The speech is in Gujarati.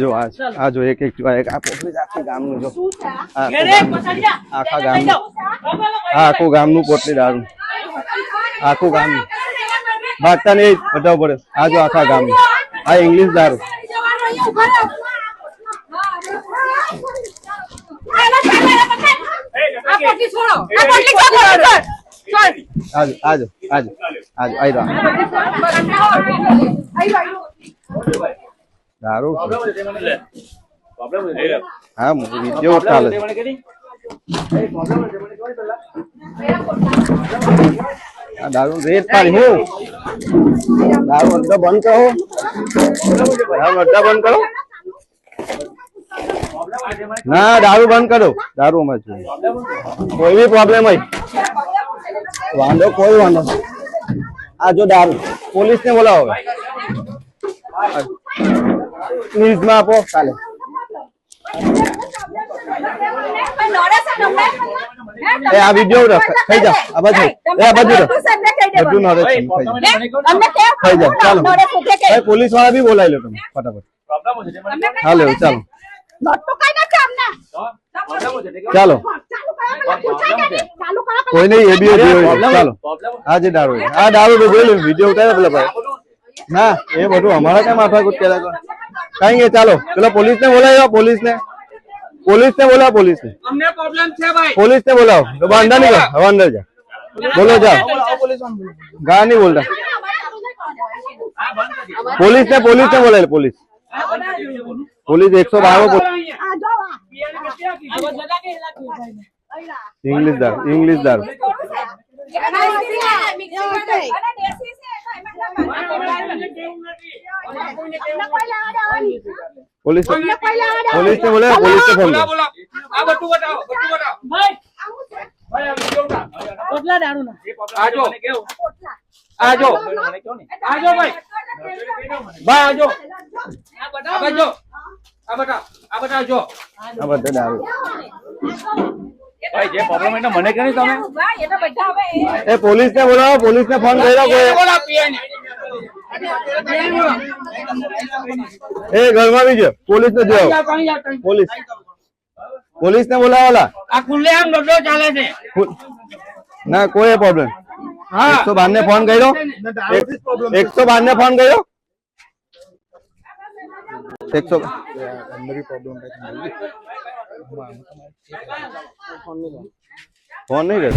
જો આ આ જો એક એક એક આ પોટલી આખી ગામનું જો. આખું ગામનું. આ આખું ગામનું પોટલી દારૂ. આખું ગામનું ભાગતા નહીં બતાવવું પડે. આ જો આખા ગામનું આ ઇંગ્લિશ દારૂ. આજો આજો આજો આજો રહ્યો દારૂ હા વીડિયો ચાલે છે દારૂ રેટ પાડી હું. દારૂ અડધો બંધ કરો. દારૂ અડધા બંધ કરો. ના દારૂ બંધ કરો. દારૂ અમારે જોઈએ. કોઈ બી પ્રોબ્લેમ હોય. વાંધો કોઈ વાંધો નહીં. આ જો દારૂ પોલીસ ને બોલાવો હવે. ન્યૂઝમાં આપો. કાલે એ આ વીડિયો થઈ જાવ આ બાજુ. એ આ બાજુ રહો. બધું નોલેજ થઈ જાય. થઈ જાય ચાલો. એ પોલીસવાળા બી બોલાવી લો તમે ફટાફટ. હાલો ચાલો. ચાલો. કોઈ નહીં એ બી ચાલો. આ જે દારૂ છે. આ દારૂ જોઈ લો વીડિયો ઉતાર્યો પેલા ભાઈ. ના એ બધું અમારા કઈ માથાકૂટ કર્યા કરો? કઈ ચાલો. પેલા પોલીસ ને બોલાવ્યો પોલીસ ને પોલીસ ને બોલાવો પોલીસ ને અમને પ્રોબ્લેમ છે ભાઈ. પોલીસ ને બોલાવો અંદર નીકળો. હવે અંદર જા. બોલો જાઓ ગા નહીં બોલતા. પોલીસ ને પોલીસ. ને બોલાવે પોલીસ પોલીસ એકસો બાર ઇંગ્લિશ દાર ઇંગ્લિશ દારૂ પોલીસ પોલીસ ને બોલાવે પોલીસ ને ફોન બોલા આ બધું બતાવો બધું બતાવો ભાઈ ભાઈ આ વિડિયો ઉતાર પોટલા દારૂના આજો આજો આજો ભાઈ ભાઈ આજો આ બાજુ આ બતા આ બતા જો આ બધા દારૂ. ભાઈ જે પ્રોબ્લેમ એટલે મને કહે તમે એ પોલીસ ને બોલાવો પોલીસ ને ફોન કર્યો કોઈ. બોલા એ ઘરમાં બી છે પોલીસ ને જોયો પોલીસ પોલીસ. ને બોલાવાલા? આ ખુલ્લે આમ દોડો ચાલે છે. ના કોઈ પ્રોબ્લેમ હા. એકસો બાર ને ફોન કર્યો એકસો બાર ને ફોન કર્યો? એકસો ફોન નહીં કર્યો.